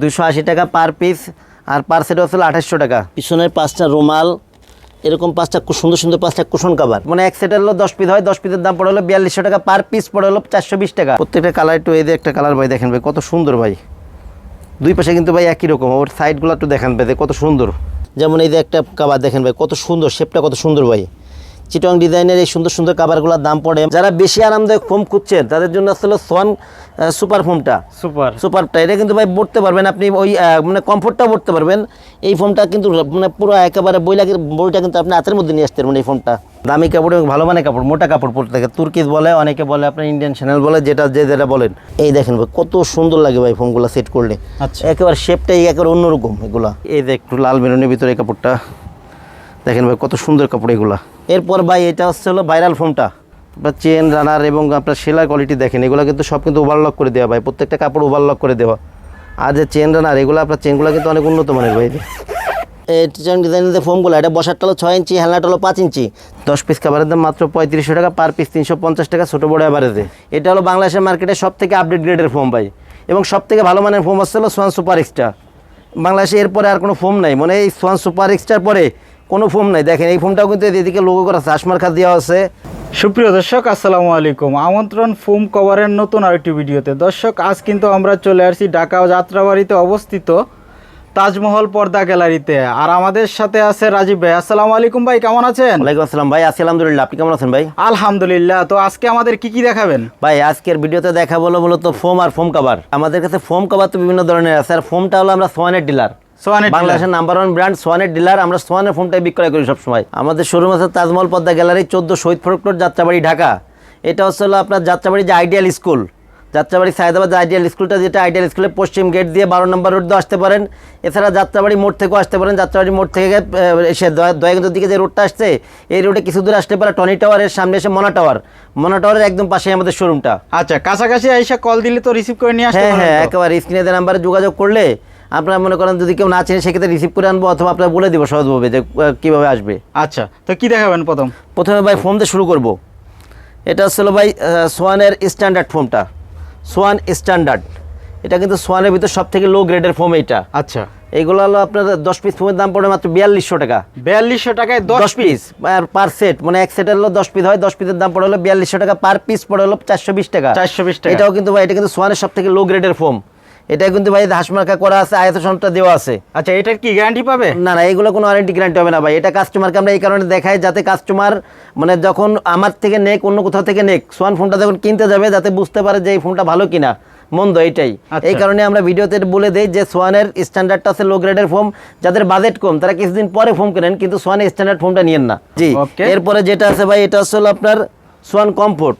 দুশো আশি টাকা পার পিস আর পার সেট হচ্ছে আঠাশশো টাকা। পিছনের পাঁচটা রুমাল এরকম পাঁচটা খুব সুন্দর সুন্দর পাঁচটা কুশন কাভার মানে এক সেটের হলো দশ পিস হয় দশ পিসের দাম পড়ে হলো বিয়াল্লিশশো টাকা পার পিস পড়ে হলো চারশো বিশ টাকা। প্রত্যেকটা কালার একটু এই যে একটা কালার ভাই দেখেন ভাই কত সুন্দর ভাই। দুই পাশে কিন্তু ভাই একই রকম ওর সাইডগুলো একটু দেখেন ভাই কত সুন্দর। যেমন এই যে একটা কাবার দেখেন ভাই কত সুন্দর শেপটা কত সুন্দর ভাই। চিটং ডিজাইনের এই সুন্দর সুন্দর কাবারগুলোর দাম পড়ে। যারা বেশি আরামদায়ক ফোম খুঁজছেন তাদের জন্য আসলে সোয়ান সুপার ফোমটা সুপার সুপারটা এটা কিন্তু ভাই পড়তে পারবেন আপনি ওই মানে কমফোর্টটাও পড়তে পারবেন। এই ফোমটা কিন্তু মানে পুরো একেবারে বই লাগে বইটা কিন্তু আপনি হাতের মধ্যে নিয়ে আসতে পারবেন এই ফোমটা দামি কাপড় এবং ভালো মানের কাপড় মোটা কাপড় পরতে থাকে। তুর্কিজ বলে অনেকে বলে আপনার ইন্ডিয়ান চ্যানেল বলে যেটা যে যেটা বলেন। এই দেখেন ভাই কত সুন্দর লাগে ভাই ফোমগুলো সেট করলে। আচ্ছা। একেবারে শেপটাই একেবারে অন্যরকম এগুলা। এই যে একটু লাল মেরুনের ভিতরে কাপড়টা। দেখেন ভাই কত সুন্দর কাপড় এগুলা। এরপর ভাই এটা হচ্ছে হলো ভাইরাল ফোমটা আপনার চেন রানার এবং আপনার সেলাই কোয়ালিটি দেখেন এগুলো কিন্তু সব কিন্তু ওভারলক করে দেওয়া ভাই প্রত্যেকটা কাপড় ওভারলক করে দেওয়া। আর যে চেন রানার এগুলো আপনার চেনগুলো কিন্তু অনেক উন্নত মানের ভাই। এই টিচার ডিজাইনের ফোমগুলো এটা বসারটা হলো ছয় ইঞ্চি হেলনাটা হলো পাঁচ ইঞ্চি। দশ পিস কাভারের দাম মাত্র পঁয়ত্রিশশো টাকা পার পিস তিনশো পঞ্চাশ টাকা ছোটো বড় অ্যাভারেজে এটা হলো বাংলাদেশের মার্কেটে সব থেকে আপডেট গ্রেডের ফোম ভাই। এবং সব থেকে ভালো মানের ফোম হচ্ছে হলো সোয়ান সুপার এক্সট্রা বাংলাদেশে এরপরে আর কোনো ফোম নাই মানে এই সোয়ান সুপার এক্সট্রার পরে কোনো ফোম নাই। দেখেন এই ফোমটাও কিন্তু এদিকে লোগো করা আছে আশমার খাত দেওয়া আছে। সুপ্রিয় দর্শক আসসালামু আলাইকুম। আমন্ত্রণ ফোম কভারের নতুন আরেকটি ভিডিওতে। দর্শক আজ কিন্তু আমরা চলে আসছি ঢাকা যাত্রাবাড়িতে অবস্থিত তাজমহল পর্দা গ্যালারিতে। আর আমাদের সাথে আছে রাজীব ভাই। আসসালামু আলাইকুম ভাই কেমন আছেন? ওয়ালাইকুম আসসালাম ভাই আছি আলহামদুলিল্লাহ। আপনি কেমন আছেন ভাই? আলহামদুলিল্লাহ। তো আজকে আমাদের কি কি দেখাবেন? ভাই আজকের ভিডিওতে দেখা বলো বলো তো ফোম আর ফোম কভার। আমাদের কাছে ফোম কভার তো বিভিন্ন ধরনের আছে। আর ফোমটা হলো আমরা সোয়ানের ডিলার। বাংলাদেশের নাম্বার ওয়ান ব্র্যান্ড সোয়ানের ডিলার আমরা সোয়ানের ফোনটাই বিক্রয় করি সবসময়। আমাদের শোরুম আছে তাজমহল পদ্মা গ্যালারি চোদ্দ শহীদ যাত্রাবাড়ি ঢাকা। এটা হচ্ছে হলো আপনার যাত্রাবাড়ি যে আইডিয়াল স্কুল যাত্রাবাড়ি সায়দাবাদ যে আইডিয়াল স্কুলটা যেটা আইডিয়াল স্কুলের পশ্চিম গেট দিয়ে বারো নম্বর রোড দিয়ে আসতে পারেন। এছাড়া যাত্রাবাড়ি মোড় থেকেও আসতে পারেন। যাত্রাবাড়ি মোড় থেকে এসে দয়া- দয়াগঞ্জের দিকে যে রোডটা আসছে এই রোডে কিছু দূর আসতে পারে টনি টাওয়ারের সামনে এসে মনা টাওয়ার মনা টাওয়ারের একদম পাশেই আমাদের শোরুমটা আচ্ছা কাছাকাছি আইসা কল দিলে তো রিসিভ করে নিয়ে আসতে হ্যাঁ হ্যাঁ? একেবারে স্ক্রিনে নাম্বারে যোগাযোগ করলে আপনারা মনে করেন যদি কেউ না চেনে সেক্ষেত্রে রিসিভ করে আনব অথবা আপনারা বলে দিব সহজভাবে যে কীভাবে আসবে। আচ্ছা তো কি দেখাবেন প্রথম? প্রথমে ভাই ফোম দিয়ে শুরু করব। এটা হচ্ছিল ভাই সোয়ানের স্ট্যান্ডার্ড ফোমটা সোয়ান স্ট্যান্ডার্ড এটা কিন্তু সোয়ানের ভিতর সব থেকে লো গ্রেডের ফোম এইটা। আচ্ছা। এইগুলো হলো আপনার দশ পিস ফোমের দাম পড়ে মাত্র বিয়াল্লিশশো টাকা। বিয়াল্লিশশো টাকায় দশ পিস আর পার সেট মানে এক সেটের হলো দশ পিস হয় দশ পিসের দাম পড়ে হলো বিয়াল্লিশশো টাকা পার পিস পড়ে হলো চারশো বিশ টাকা। 420 টাকা। এটাও কিন্তু ভাই এটা কিন্তু সোয়ানের সব থেকে লো গ্রেডের ফোম এটা কিন্তু ভাই হাসমার্কা করা আছে আয়ত সনটা দেওয়া আছে। আচ্ছা এটার কি গ্যারান্টি পাবে? না না এগুলো কোনো ওয়ারেন্টি গ্যারান্টি হবে না ভাই। এটা কাস্টমারকে আমরা এই কারণে দেখাই যাতে কাস্টমার মানে যখন আমার থেকে নেক অন্য কোথাও থেকে নেক সোয়ান ফোনটা যখন কিনতে যাবে যাতে বুঝতে পারে যে এই ফোনটা ভালো কিনা। মন্দ এইটাই আচ্ছা। এই কারণে আমরা ভিডিওতে বলে দেই যে সোয়ানের স্ট্যান্ডার্ডটা আছে লো গ্রেডের ফোম যাদের বাজেট কম তারা কিছুদিন পরে ফোম কেনেন কিন্তু সোয়ানের স্ট্যান্ডার্ড ফোমটা নিয়েন না। জি এরপরে যেটা আছে ভাই এটা হচ্ছে আপনার সোয়ান কমফোর্ট।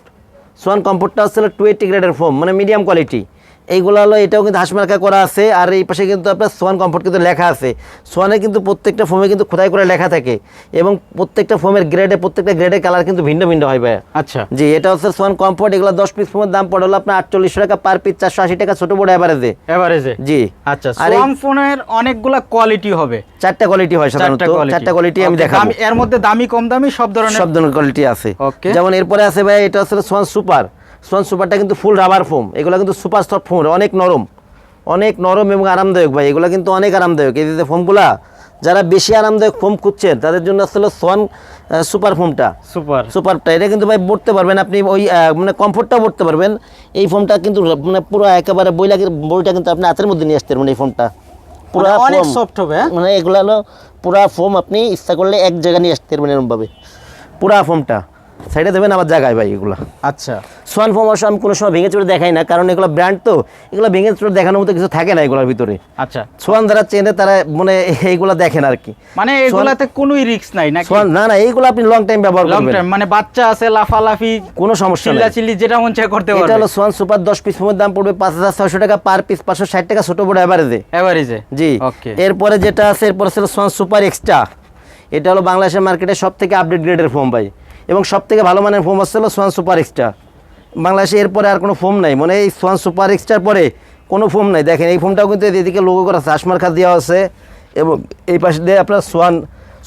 সোয়ান কমফোর্টটা হচ্ছে টু এইটি গ্রেডের ফোম মানে মিডিয়াম কোয়ালিটি এইগুলো হলো এটাও কিন্তু হাসমার্কা করা আছে আর এই পাশে কিন্তু আপনার সোয়ান কমফোর্ট কিন্তু লেখা আছে। সোয়ানে কিন্তু প্রত্যেকটা ফোমে কিন্তু খোদাই করে লেখা থাকে এবং প্রত্যেকটা ফোমের গ্রেডে প্রত্যেকটা গ্রেডের কালার কিন্তু ভিন্ন ভিন্ন হয় ভাই আচ্ছা। জি এটা হচ্ছে সোয়ান কমফোর্ট এগুলো দশ পিস ফোমের দাম পড়ে হলো আপনার আটচল্লিশশো টাকা পার পিস চারশো আশি টাকা ছোটো বড় অ্যাভারেজে এভারেজে জি। আচ্ছা সোয়াম ফোনের অনেকগুলা কোয়ালিটি হবে। চারটা কোয়ালিটি হয় সাধারণত চারটা কোয়ালিটি আমি দেখাবো। এর মধ্যে দামি কম দামি সব ধরনের সব ধরনের কোয়ালিটি আছে. যেমন এরপরে আছে ভাই এটা হচ্ছে সোয়ান সুপার সোয়ান সুপারটা কিন্তু ফুল রাবার ফোম এগুলো কিন্তু সুপার সফট ফোম অনেক নরম। অনেক নরম এবং আরামদায়ক ভাই এগুলো কিন্তু অনেক আরামদায়ক। এই যে ফোমগুলা যারা বেশি আরামদায়ক ফোম খুঁজছেন তাদের জন্য আসলে সোয়ান সুপার ফোমটা সুপার সুপারটা এটা কিন্তু ভাই পড়তে পারবেন আপনি ওই মানে কমফোর্টটাও পড়তে পারবেন। এই ফোমটা কিন্তু মানে পুরো একেবারে বই লাগে বইটা কিন্তু আপনি হাতের মধ্যে নিয়ে আসতে পারবেন এই ফোমটা পুরো মানে অনেক soft হবে, হ্যাঁ? মানে এগুলো হলো পুরা ফোম আপনি ইচ্ছা করলে এক জায়গায় নিয়ে আসতে পারবেন এরকমভাবে পুরা ফোমটা সাইডে দেবেন আমার জায়গায় ভাই এগুলো। আচ্ছা। সোয়ান ফোম অবশ্য আমি কোনো সময় ভেঙে চড়ে দেখাই না কারণ এগুলো ব্র্যান্ড তো এগুলো ভেঙে চড়ে দেখানোর মতো কিছু থাকে না এগুলোর ভিতরে। আচ্ছা। সোয়ান যারা চেনে তারা মানে এইগুলো দেখেন আর কি। মানে এগুলাতে কোনোই রিস্ক নাই নাকি? সোয়ান না না এইগুলো আপনি লং টাইম ব্যবহার করবেন। লং টাইম মানে বাচ্চা আছে লাফালাফি কোনো সমস্যা নেই। চিল্লি যেটা মন চায় করতে এটা হলো সোয়ান সুপার দশ পিস ফোমের দাম পড়বে পাঁচ হাজার ছয়শো টাকা পার পিস পাঁচশো ষাট টাকা ছোট বড় অ্যাভারেজে এভারেজে জি। ওকে এরপরে যেটা আছে এরপরে ছিল সোয়ান সুপার এক্সট্রা এটা হলো বাংলাদেশের মার্কেটে সব থেকে আপডেট গ্রেডের ফোম ভাই। এবং সব থেকে ভালো মানের ফোম হচ্ছে হলো সোয়ান সুপার এক্সট্রা বাংলাদেশে এরপরে আর কোনো ফোম নাই। মানে এই সোয়ান সুপার এক্সট্রার পরে কোনো ফোম নাই। দেখেন এই ফোমটাও কিন্তু এদিকে লোগো করা আছে খাত দেওয়া আছে এবং এই পাশে দিয়ে আপনার সোয়ান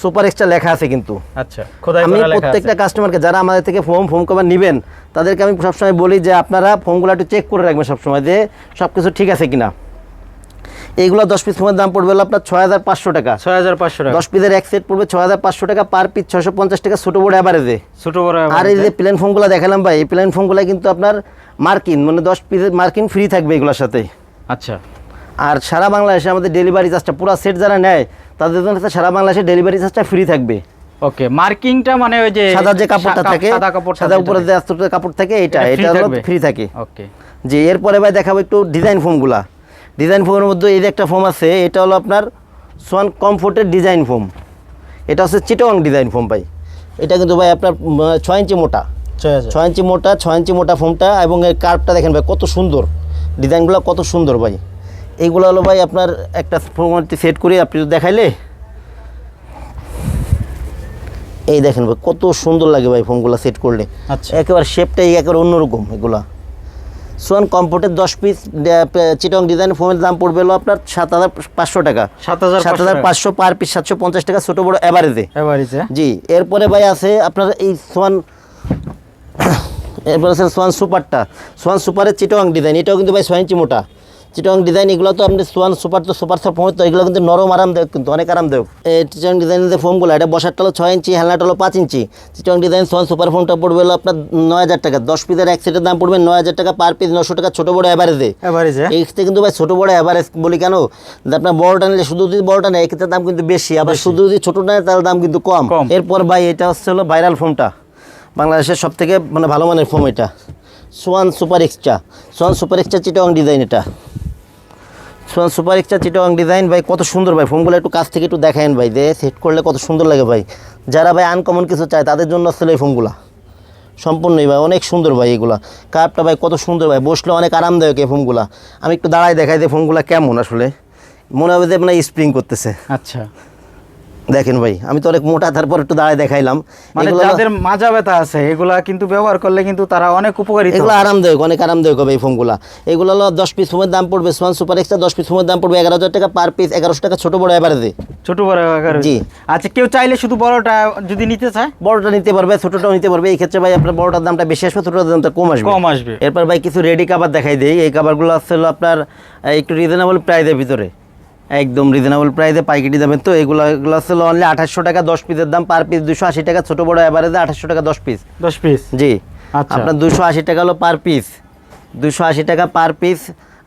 সুপার এক্সট্রা লেখা আছে কিন্তু। আচ্ছা আমি প্রত্যেকটা কাস্টমারকে যারা আমাদের থেকে ফোম ফোম কভার নেবেন তাদেরকে আমি সবসময় বলি যে আপনারা ফোমগুলো একটু চেক করে রাখবেন সবসময় যে সব কিছু ঠিক আছে কিনা। এইগুলো দশ পিস ফোমের দাম পড়বে আপনার ছয় হাজার পাঁচশো টাকা। ছয় হাজার পাঁচশো টাকা। দশ পিসের এক সেট পড়বে ছয় হাজার পাঁচশো টাকা পার পিস ছশো পঞ্চাশ টাকা ছোটো বড় অ্যাভারেজে ছোট বড় আর এই যে প্লেন ফোমগুলো দেখালাম ভাই এই প্লেন ফোমগুলো কিন্তু আপনার মার্কিন মানে দশ পিসের মার্কিন ফ্রি থাকবে এগুলোর সাথে। আচ্ছা। আর সারা বাংলাদেশে আমাদের ডেলিভারি চার্জটা পুরো সেট যারা নেয় তাদের জন্য সারা বাংলাদেশে ডেলিভারি চার্জটা ফ্রি থাকবে। ওকে মার্কিংটা মানে ওই যে সাদা যে কাপড়টা থাকে সাদা কাপড় সাদা উপরে যে কাপড় থাকে এটা এটা ফ্রি থাকে। ওকে। জি এরপরে ভাই দেখাবো একটু ডিজাইন ফোমগুলা ডিজাইন ফোমের মধ্যে এই যে একটা ফোম আছে এটা হলো আপনার সোয়ান কমফোর্টের ডিজাইন ফোম এটা হচ্ছে চিটং ডিজাইন ফোম ভাই। এটা কিন্তু ভাই আপনার ছয় ইঞ্চি মোটা। ছয় ইঞ্চি মোটা ছয় ইঞ্চি মোটা ফোমটা এবং এর কার্ভটা দেখেন ভাই কত সুন্দর। ডিজাইনগুলো কত সুন্দর ভাই। এইগুলো হলো ভাই আপনার একটা ফোম সেট করে আপনি দেখাইলে এই দেখেন ভাই কত সুন্দর লাগে ভাই ফোমগুলো সেট করলে। আচ্ছা। একেবারে শেপটাই একেবারে অন্যরকম এগুলা। সোয়ান কম্পোর্টের দশ পিস চিটং ডিজাইন ফোমের দাম পড়বে হলো আপনার সাত হাজার পাঁচশো টাকা। সাত হাজার সাত হাজার পাঁচশো। পার পিস সাতশো পঞ্চাশ টাকা ছোটো বড়ো অ্যাভারেজে জি এরপরে ভাই আছে আপনার এই সোয়ান এরপরে আছে সোয়ান সুপারটা। সোয়ান সুপারের চিটং ডিজাইন এটাও কিন্তু ভাই ছয় ইঞ্চি মোটা। চিটং ডিজাইন এগুলো তো আপনি সোয়ান সুপার তো সুপার সব ফোম তো এগুলো কিন্তু নরম আরামদায়ক কিন্তু অনেক আরামদায়ক। এই চিটং ডিজাইনের যে ফোমগুলো এটা বসারটা হলো ছয় ইঞ্চি হেলনাটা হলো পাঁচ ইঞ্চি। চিটং ডিজাইন সোয়ান সুপার ফোমটা পড়বে হলো আপনার নয় হাজার টাকা। দশ পিসের এক সেটের দাম পড়বে নয় হাজার টাকা পার পিস নশো টাকা ছোটো বড়ো অ্যাভারেজে এভারেজে এই কিন্তু ভাই ছোটো বড় অ্যাভারেজ বলি কেন? যে আপনার বড়টা নিলে শুধু যদি বড়টা নেয় এক্ষেত্রে দাম কিন্তু বেশি। আবার শুধু যদি ছোটো নেয় তাহলে দাম কিন্তু কম। এরপর ভাই এটা হচ্ছে হলো ভাইরাল ফোমটা বাংলাদেশের সব থেকে মানে ভালো মানের ফোম এটা। Swan super extra Swan super extra চিটং ডিজাইন এটা। সুপার এক্সট্রা চিটং ডিজাইন ভাই, কত সুন্দর, ভাই। ফোনগুলো একটু কাছ থেকে একটু দেখায়েন ভাই। দে সেট করলে কত সুন্দর লাগে, ভাই। যারা, ভাই আনকমন কিছু চায়, তাদের জন্য আসলে এই ফোনগুলো সম্পূর্ণই, ভাই, অনেক সুন্দর, ভাই, এগুলা। কাপটা ভাই, কত সুন্দর, ভাই। বসলে অনেক আরামদায়ক এই ফোনগুলো আমি একটু দাঁড়ায় দেখাই যে ফোনগুলো কেমন আসলে। মনে হবে যে আপনার স্প্রিং করতেছে। আচ্ছা। দেখেন ভাই আমি তো অনেক মোটা তারপর একটু দাঁড়ায় দেখাইলাম। মানে যাদের মাজা ব্যথা আছে এগুলা কিন্তু ব্যবহার করলে কিন্তু তারা অনেক উপকারী এগুলো আরামদায়ক অনেক আরামদায়ক হবে এই ফোমগুলা এগুলো হলো দশ পিস ফোমের দাম পড়বে সোয়ান সুপার এক্সট্রা দশ পিস ফোমের দাম পড়বে এগারো হাজার টাকা পার পিস এগারোশো টাকা ছোটো বড় এবারে ছোট বড় আকার জি। আচ্ছা কেউ চাইলে শুধু বড়টা যদি নিতে চায়? বড়টা নিতে পারবে ছোটোটাও নিতে পারবে। এই ক্ষেত্রে ভাই আপনার বড়টার দামটা বেশি আসবে ছোটোটার দামটা কম আসবে। কম আসবে। এরপর ভাই কিছু রেডি কাভার দেখাই দেই। এই কাভারগুলো আসছে হলো আপনার একটু রিজনেবল প্রাইসের ভিতরে। একদম রিজনেবল প্রাইসে পাইকারি দামের তো এগুলো এগুলো আসছে অনলি আঠাশশো টাকা দশ পিসের দাম পার পিস দুশো আশি টাকা ছোটো বড় অ্যাভারেজে আঠাশশো টাকা দশ পিস দশ পিস জি। আচ্ছা। আপনার দুশো আশি টাকা হলো পার পিস দুশো আশি টাকা পার পিস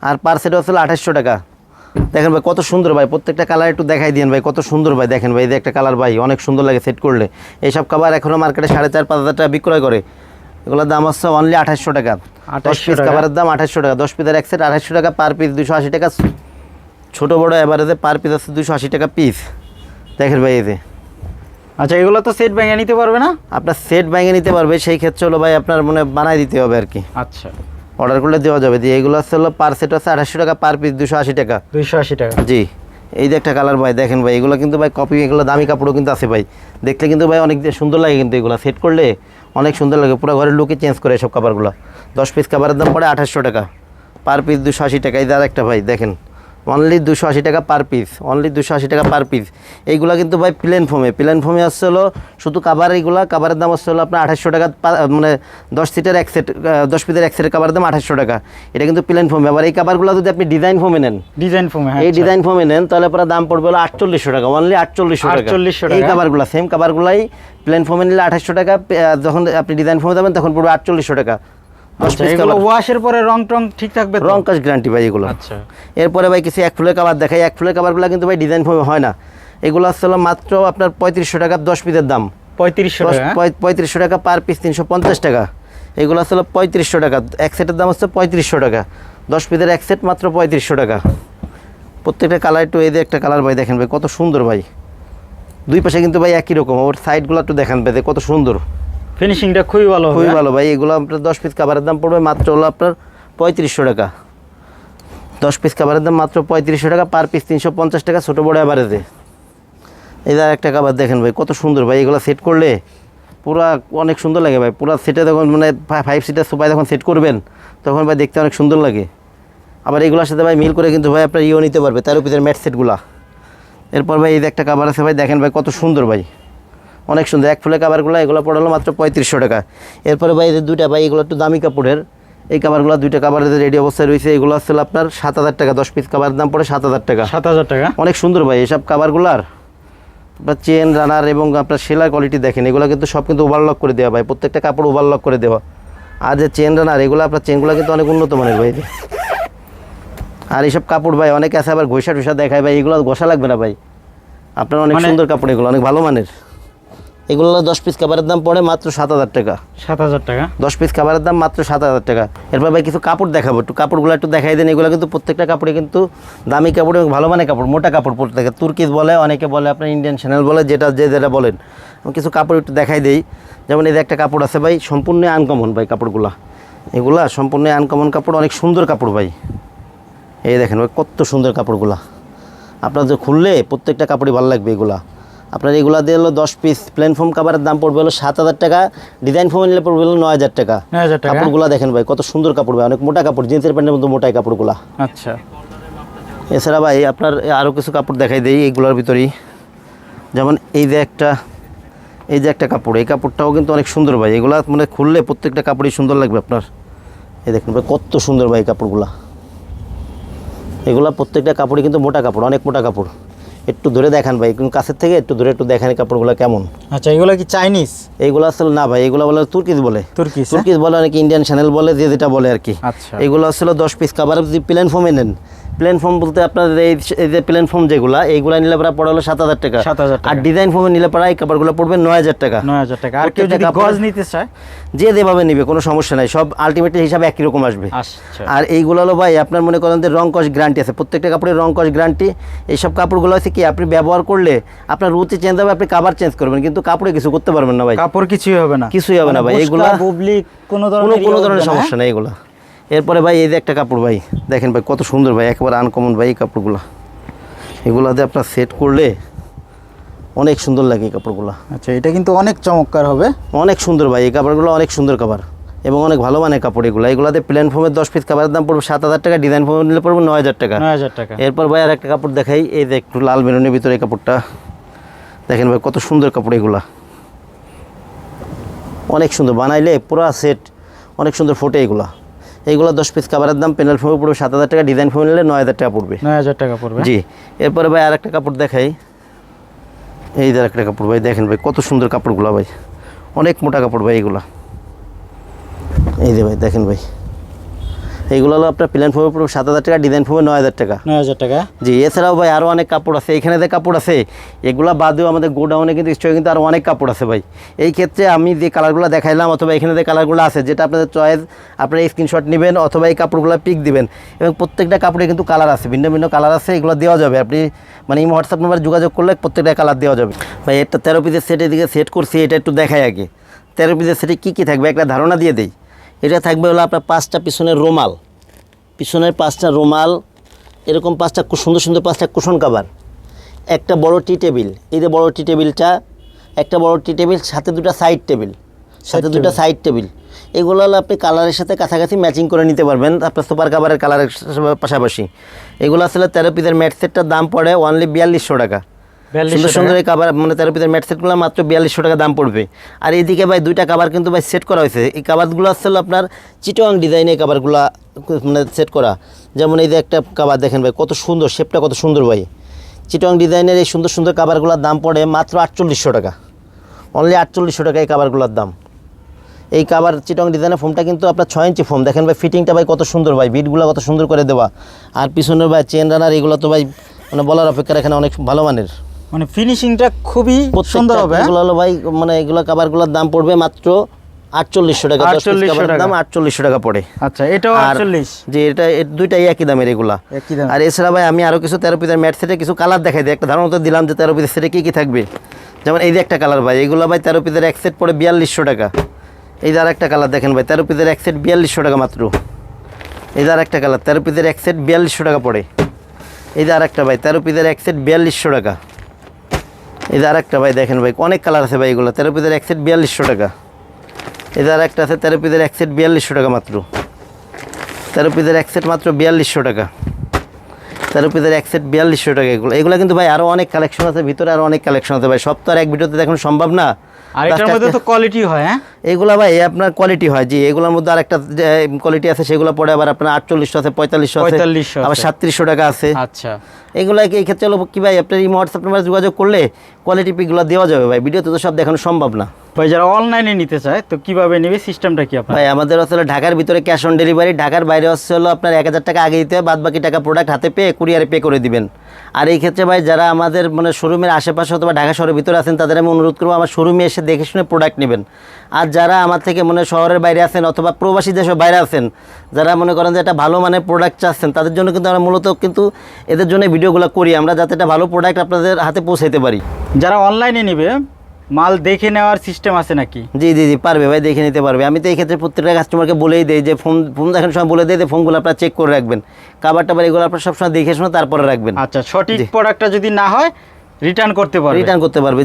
আর পার সেট হচ্ছে আঠাশশো টাকা। দেখেন ভাই কত সুন্দর ভাই প্রত্যেকটা কালার একটু দেখাই দিন ভাই কত সুন্দর ভাই দেখেন ভাই এই যে একটা কালার ভাই অনেক সুন্দর লাগে সেট করলে। এইসব কাবার এখনও মার্কেটে সাড়ে চার পাঁচ হাজার টাকা বিক্রয় করে। এগুলোর দাম হচ্ছে অনলি আঠাশশো টাকা। দশ পিস টাকা। কাবারের দাম আঠাশশো টাকা। দশ পিসের এক সেট আঠাশশো টাকা পার পিস দুশো আশি টাকা ছোটো বড়ো অ্যাভারেজে পার পিস আছে দুশো আশি টাকা পিস দেখেন ভাই এই যে। আচ্ছা এগুলো তো সেট ভেঙে নিতে পারবে না? আপনার সেট ভেঙে নিতে পারবে সেই ক্ষেত্রে হলো ভাই আপনার মানে বানাই দিতে হবে আর কি। আচ্ছা। অর্ডার করলে দেওয়া যাবে। দিয়ে এগুলো হচ্ছে হলো পার সেট হচ্ছে আঠাশশো টাকা পার পিস দুশো আশি টাকা। দুশো আশি টাকা। জি। এই যে একটা কালার ভাই দেখেন ভাই এগুলো কিন্তু ভাই কপি এগুলো দামি কাপড়ও কিন্তু আছে ভাই। দেখলে কিন্তু ভাই অনেক সুন্দর লাগে কিন্তু এগুলো। সেট করলে অনেক সুন্দর লাগে পুরো ঘরের লুকে চেঞ্জ করে এসব কাপড়গুলো দশ পিস কাপড়ের দাম পড়ে আঠাশশো টাকা। পার পিস দুশো আশি টাকা। এই যে আর একটা ভাই দেখেন। অনলি দুশো আশি টাকা পার পিস অনলি দুশো আশি টাকা পার পিস এইগুলো কিন্তু ভাই প্লেন ফোমে প্লেন ফোমে আসছে হলো শুধু কাবার এইগুলো কাবারের দাম আসছে হলো আপনার আঠাশশো টাকা মানে দশ সিটের এক সেট দশ পিসের এক সেটের কাবারের দাম আঠাশশো টাকা। এটা কিন্তু প্লেন ফোমে আবার এই কাবারগুলো যদি আপনি ডিজাইন ফোমে নেন ডিজাইন ফোমে হ্যাঁ এই আচ্ছা। ডিজাইন ফোমে নেন তাহলে পরে দাম পড়বে হলো আটচল্লিশশো টাকা অনলি আটচল্লিশশো টাকা। এই। কাবারগুলো সেম কাবারগুলাই প্লেন ফোমে নিলে আঠাশশো টাকা যখন আপনি ডিজাইন ফোমে যাবেন তখন পড়বে আটচল্লিশশো টাকা। আচ্ছা, এগুলো ওয়াশের পরে রং টং ঠিক থাকবে রং কাজ গ্যারান্টি ভাই এগুলো। আচ্ছা। এরপরে ভাই কিছু এক ফুলের কাবার দেখাই। এক ফুলের কাবারগুলো কিন্তু ভাই ডিজাইন ফোমে হয় না। এগুলো আসছে মাত্র আপনার পঁয়ত্রিশশো টাকা দশ পিসের দাম। পঁয়ত্রিশশো হ্যাঁ? পঁয়- পঁয়ত্রিশশো টাকা পার পিস তিনশো পঞ্চাশ টাকা। এগুলো আসলে পঁয়ত্রিশশো টাকা। এক সেটের দাম হচ্ছে পঁয়ত্রিশশো টাকা। দশ পিসের এক সেট মাত্র পঁয়ত্রিশশো টাকা। প্রত্যেকটা কালার একটু যে একটা কালার ভাই দেখেন ভাই কত সুন্দর ভাই। দুই পাশে কিন্তু ভাই একই রকম। ওর সাইডগুলো একটু দেখেন ভাই কত সুন্দর। ফিনিশিংটা খুবই ভালো খুবই হ্যাঁ? ভালো ভাই এগুলো আপনার দশ পিস কাবারের দাম পড়বে মাত্র হলো আপনার পঁয়ত্রিশশো টাকা। দশ পিস কাবারের দাম মাত্র পঁয়ত্রিশশো টাকা পার পিস তিনশো পঞ্চাশ টাকা ছোটো বড় অ্যাভারেজে এই যে একটা কাবার দেখেন ভাই কত সুন্দর ভাই এগুলো সেট করলে পুরা অনেক সুন্দর লাগে ভাই পুরা সেটে যখন মানে ফাইভ সিটার সোফায় যখন সেট করবেন তখন ভাই দেখতে অনেক সুন্দর লাগে। আবার এগুলোর সাথে ভাই মিল করে কিন্তু ভাই আপনার ইও নিতে পারবে তার পিসের ম্যাট সেটগুলা এরপর ভাই এই একটা কাবার আছে ভাই দেখেন ভাই কত সুন্দর ভাই। অনেক সুন্দর। এক ফুলের কাবারগুলো এগুলো পড়ালো মাত্র পঁয়ত্রিশশো টাকা। এরপরে ভাই এই যে দুইটা ভাই এগুলো একটু দামি কাপড়ের। এই কাভারগুলো দুইটা কাভারের রেডি অবস্থায় রয়েছে এগুলো আসলে আপনার সাত হাজার টাকা দশ পিস কাভারের দাম পড়ে সাত হাজার টাকা। সাত হাজার টাকা? অনেক সুন্দর ভাই এসব কাভারগুলার আপনার চেন রানার এবং আপনার সেলাই কোয়ালিটি দেখেন এগুলো কিন্তু সব কিন্তু ওভারলক করে দেওয়া ভাই প্রত্যেকটা কাপড় ওভারলক করে দেওয়া। আর যে চেন রানার এগুলো আপনার চেনগুলো কিন্তু অনেক উন্নত মানের ভাই। আর এইসব কাপড় ভাই অনেকে আছে আবার ঘষা টুসা দেখায় ভাই এগুলো ঘষা লাগবে না ভাই। আপনার অনেক মানে- সুন্দর কাপড় এগুলো অনেক ভালো মানের। এগুলো দশ পিস কাভারের দাম পড়ে মাত্র সাত হাজার টাকা। সাত হাজার টাকা? দশ পিস খাবারের দাম মাত্র সাত হাজার টাকা। এরপর ভাই কিছু কাপড় দেখাবো একটু কাপড়গুলো একটু দেখাই দেন। এগুলো কিন্তু প্রত্যেকটা কাপড়ে কিন্তু দামি কাপড় এবং ভালো মানের কাপড় মোটা কাপড় প্রত্যেকে তুর্কিস বলে অনেকে বলে আপনার ইন্ডিয়ান চ্যানেল বলে যেটা যে যেটা বলেন। আমি কিছু কাপড় একটু দেখাই দেই। যেমন এই যে একটা কাপড় আছে ভাই সম্পূর্ণ আনকমন ভাই কাপড়গুলা। এগুলা সম্পূর্ণ আনকমন কাপড় অনেক সুন্দর কাপড় ভাই। এই দেখেন ভাই কত সুন্দর কাপড়গুলা। আপনার যে খুললে প্রত্যেকটা কাপড়ই ভালো লাগবে এগুলা। আপনার এগুলো দিয়ে হলো দশ পিস প্লেন ফোম কাভারের দাম পড়বে হলো সাত হাজার টাকা ডিজাইন ফোম নিলে পড়বে হলো নয় হাজার টাকা। কাপড়গুলা দেখেন ভাই কত সুন্দর কাপড় ভাই অনেক মোটা কাপড় জিন্সের প্যান্টের মতো মোটাই কাপড়গুলা। আচ্ছা। এছাড়া ভাই আপনার আরও কিছু কাপড় দেখাই দেই এইগুলোর ভিতরেই। যেমন এই যে একটা এই যে একটা কাপড় এই কাপড়টাও কিন্তু অনেক সুন্দর ভাই এগুলো মানে খুললে প্রত্যেকটা কাপড়ই সুন্দর লাগবে আপনার। এই দেখুন ভাই কত সুন্দর ভাই এই কাপড়গুলা। এগুলা প্রত্যেকটা কাপড়ই কিন্তু মোটা কাপড় অনেক মোটা কাপড়। একটু ধরে দেখান ভাই কিন্তু কাছের থেকে একটু ধরে একটু দেখেন কাপড়গুলো কেমন। আচ্ছা এগুলো কি চাইনিজ? এইগুলো আসলে না ভাই এগুলো বলে তুর্কিজ বলে। তুর্কিস তুর্কিস তুর্কিজ বলে অনেক ইন্ডিয়ান চ্যানেল বলে যে যেটা বলে আর কি। আচ্ছা। এগুলো আসলে দশ পিস কাবার যদি প্লেন ফোমে নেন প্লেন ফোম বলতে আপনার এই যে প্লেন ফোম যেগুলা এইগুলা নিলে পড়া পড়ে হলো সাত হাজার টাকা। 7,000 টাকা। আর ডিজাইন ফোমে নিলে পড়া এই কাপড়গুলো পড়বে নয় হাজার টাকা। নয় হাজার টাকা। আর কেউ যদি গজ নিতে চায়? যে যেভাবে নিবে কোনো সমস্যা নাই। সব আলটিমেটলি হিসাবে একই রকম আসবে। আচ্ছা। আর এইগুলো হলো ভাই আপনার মনে করেন যে রং কস গ্যারান্টি আছে। প্রত্যেকটা কাপড়ের রং কস গ্যারান্টি এইসব কাপড়গুলো হচ্ছে কি আপনি ব্যবহার করলে আপনার রুচি চেঞ্জ হবে আপনি কাবার চেঞ্জ করবেন। কিন্তু কাপড়ে কিছু করতে পারবেন না ভাই। কাপড় কিছুই হবে না। কিছুই হবে না মানে ভাই, বুবলি কোনো ধরনের কোনো ইয়ে ধরনের সমস্যা নেই এগুলো। এরপরে ভাই এই যে একটা কাপড় ভাই দেখেন ভাই কত সুন্দর ভাই একেবারে আনকমন ভাই এই কাপড়গুলো। এগুলাতে আপনার সেট করলে অনেক সুন্দর লাগে এই কাপড়গুলো। আচ্ছা এটা কিন্তু অনেক চমৎকার হবে। অনেক সুন্দর ভাই এই কাপড়গুলো অনেক সুন্দর কাপড় এবং অনেক ভালো মানের কাপড় এগুলো। এগুলোতে প্লেন ফোমের দশ পিস কাপড়ের দাম পড়বে সাত হাজার টাকা ডিজাইন ফোমের নিলে পড়বে নয় হাজার টাকা। নয় হাজার টাকা। এরপর ভাই আর একটা কাপড় দেখাই এই যে একটু লাল মেরুনের ভিতরে এই কাপড়টা। দেখেন ভাই কত সুন্দর কাপড় এগুলা। অনেক সুন্দর বানাইলে পুরা সেট অনেক সুন্দর ফোটে এগুলা। এইগুলো দশ পিস কাভারের দাম প্যানেল ফোমে পড়বে সাত হাজার টাকা ডিজাইন ফোমে নিলে নয় হাজার টাকা পড়বে। নয় হাজার টাকা পড়বে। জি এরপরে ভাই আর একটা কাপড় দেখাই। এই যে একটা কাপড় ভাই দেখেন ভাই কত সুন্দর কাপড়গুলো ভাই। অনেক মোটা কাপড় ভাই এগুলা। এই যে ভাই দেখেন ভাই। এইগুলো হলো আপনার প্লেন ফোমে পড়বে সাত হাজার টাকা ডিজাইন ফোমে নয় হাজার টাকা। নয় হাজার টাকা। জি এছাড়াও ভাই আরও অনেক কাপড় আছে। এখানে যে কাপড় আছে এগুলো বাদেও আমাদের গোডাউনে কিন্তু স্টকে কিন্তু আরও অনেক কাপড় আছে ভাই। এই ক্ষেত্রে আমি যে কালারগুলো দেখাইলাম অথবা এখানে যে কালারগুলো আছে যেটা আপনাদের চয়েস আপনারা স্ক্রিনশট নেবেন অথবা এই কাপড়গুলো পিক দিবেন। এবং প্রত্যেকটা কাপড়ে কিন্তু কালার আছে ভিন্ন ভিন্ন কালার আছে এগুলো দেওয়া যাবে। আপনি মানে এই হোয়াটসঅ্যাপ নাম্বারে যোগাযোগ করলে প্রত্যেকটা কালার দেওয়া যাবে। ভাই একটা তেরো পিসের সেটের দিকে সেট করছি এটা একটু দেখাই আগে। তেরো পিসের সেটে কী কী থাকবে? একটা ধারণা দিয়ে দেই। এটা থাকবে হলো আপনার পাঁচটা পিছনের রোমাল। পিছনের পাঁচটা রুমাল এরকম পাঁচটা সুন্দর সুন্দর পাঁচটা কুশন কাভার একটা বড় টি টেবিল এই যে বড় টি টেবিলটা একটা বড় টি টেবিল সাথে দুটা সাইড টেবিল সাথে দুটো সাইড টেবিল এগুলো হলো আপনি কালারের সাথে কাছাকাছি ম্যাচিং করে নিতে পারবেন আপনার সুপার কাভারের কালারের পাশাপাশি। এগুলো আসলে তেরো পিসের ম্যাট সেটটার দাম পড়ে অনলি বিয়াল্লিশশো টাকা। সুন্দর সুন্দর এই কাভার মানে তেরো পিসের ম্যাট সেটগুলো মাত্র বিয়াল্লিশশো টাকা দাম পড়বে। আর এইদিকে ভাই দুইটা কাভার কিন্তু ভাই সেট করা হয়েছে। এই কাভারগুলো আসলে আপনার চিটোয়াং ডিজাইনে এই কাভারগুলো মানে সেট করা। যেমন এই যে একটা কাভার দেখেন ভাই কত সুন্দর শেপটা কত সুন্দর ভাই। চিটোয়াং ডিজাইনের এই সুন্দর সুন্দর কাভারগুলোর দাম পড়ে মাত্র আটচল্লিশশো টাকা। অনলি আটচল্লিশশো টাকা এই কাভারগুলোর দাম। এই কাভার চিটং ডিজাইনের ফোমটা কিন্তু আপনার ছয় ইঞ্চি ফোম দেখেন ভাই ফিটিংটা ভাই কত সুন্দর ভাই বিটগুলো কত সুন্দর করে দেওয়া। আর পিছনের ভাই চেন রানার এগুলো তো ভাই মানে বলার অপেক্ষা এখানে অনেক ভালো মানের। মানে ফিনিশিংটা খুবই সুন্দর হবে হ্যাঁ? এগুলো হলো ভাই মানে এগুলো কাভারগুলোর দাম পড়বে মাত্র আটচল্লিশশো টাকা দশ পিস 4800 কাভারের টাকা। দাম আটচল্লিশশো টাকা পড়ে। আচ্ছা এটাও আটচল্লিশ? যে এটা দুইটাই একই দামের এগুলা। আর এছাড়া ভাই আমি আরও কিছু তেরো পিসের ম্যাট সেটে কিছু কালার দেখাই দিই। একটা ধারণা তো দিলাম যে তেরো পিসের সেটে কী কী থাকবে। যেমন এই যে একটা কালার ভাই এগুলো ভাই তেরো পিসের এক সেট পড়ে বিয়াল্লিশশো টাকা। এই যে আর একটা কালার দেখেন ভাই তেরো পিসের এক সেট বিয়াল্লিশশো টাকা মাত্র। এই যে আর একটা কালার তেরো পিসের এক সেট বিয়াল্লিশশো টাকা পড়ে। এই যে আর একটা ভাই তেরো পিসের এক সেট বিয়াল্লিশশো টাকা। এই যে ভাই দেখেন ভাই অনেক কালার আছে ভাই এগুলো। তেরো পিসের এক সেট বিয়াল্লিশশো টাকা। এই যে আছে তেরো পিসের এক সেট বিয়াল্লিশশো টাকা মাত্র। তেরো পিসের এক সেট মাত্র বিয়াল্লিশশো টাকা। ভিতরে এক সেট বিয়াল্লিশশো টাকা এগুলো। এগুলো কিন্তু ভাই আরও অনেক কালেকশন আছে ভিতরে আরও অনেক কালেকশন আছে ভাই। সব তো আর এক ভিডিওতে দেখানো সম্ভব না। আর এটার মধ্যে তো কোয়ালিটি হয় হ্যাঁ? এগুলা ভাই আপনার কোয়ালিটি হয় জি। এগুলোর মধ্যে আরেকটা কোয়ালিটি আছে সেগুলো পরে আবার আপনার আটচল্লিশশো আছে পঁয়তাল্লিশশো আছে 4500 আছে। আবার সাতত্রিশশো টাকা আছে। আচ্ছা। এগুলো এই ক্ষেত্রে হলো কি ভাই আপনার এই হোয়াটসঅ্যাপ নাম্বারে যোগাযোগ করলে কোয়ালিটি পিকগুলো দেওয়া যাবে ভাই ভিডিওতে তো সব দেখানো সম্ভব না। ভাই যারা অনলাইনে নিতে চায় তো কীভাবে নেবে সিস্টেমটা কি আপনার? ভাই আমাদের আসলে ঢাকার ভিতরে ক্যাশ অন ডেলিভারি ঢাকার বাইরে হচ্ছে হলো আপনার এক হাজার টাকা আগে দিতে হবে বাদ বাকি টাকা প্রোডাক্ট হাতে পেয়ে কুরিয়ারে পে করে দিবেন। আর এই ক্ষেত্রে ভাই যারা আমাদের মানে শোরুমের আশেপাশে অথবা ঢাকা শহরের ভিতরে আছেন, তাদের আমি অনুরোধ করব আমার শোরুমে এসে দেখে শুনে প্রোডাক্ট নেবেন। আর যারা আমার থেকে মনে শহরের বাইরে আছেন অথবা প্রবাসী দেশের বাইরে আছেন, যারা মনে করেন যে একটা ভালো মানের প্রোডাক্ট চাচ্ছেন, তাদের জন্য কিন্তু আমরা মূলত কিন্তু এদের জন্য ভিডিওগুলো করি। আমরা যাতে একটা ভালো প্রোডাক্ট আপনাদের হাতে পৌঁছাইতে পারি। যারা অনলাইনে নিবে মাল দেখে নেওয়ার সিস্টেম আছে নাকি? জি জি জি পারবে ভাই দেখে নিতে পারবে। আমি তো এই ক্ষেত্রে প্রত্যেকটা কাস্টমারকে বলেই দেই যে ফোন ফোন দেখানোর সময় বলে দেয় যে ফোনগুলো আপনারা চেক করে রাখবেন। কাবার টাবার এগুলো আপনারা সবসময় দেখে শুনে তারপরে রাখবেন। আচ্ছা সঠিক প্রোডাক্টটা যদি না হয় রিটার্ন করতে পারবে। রিটার্ন করতে পারবে।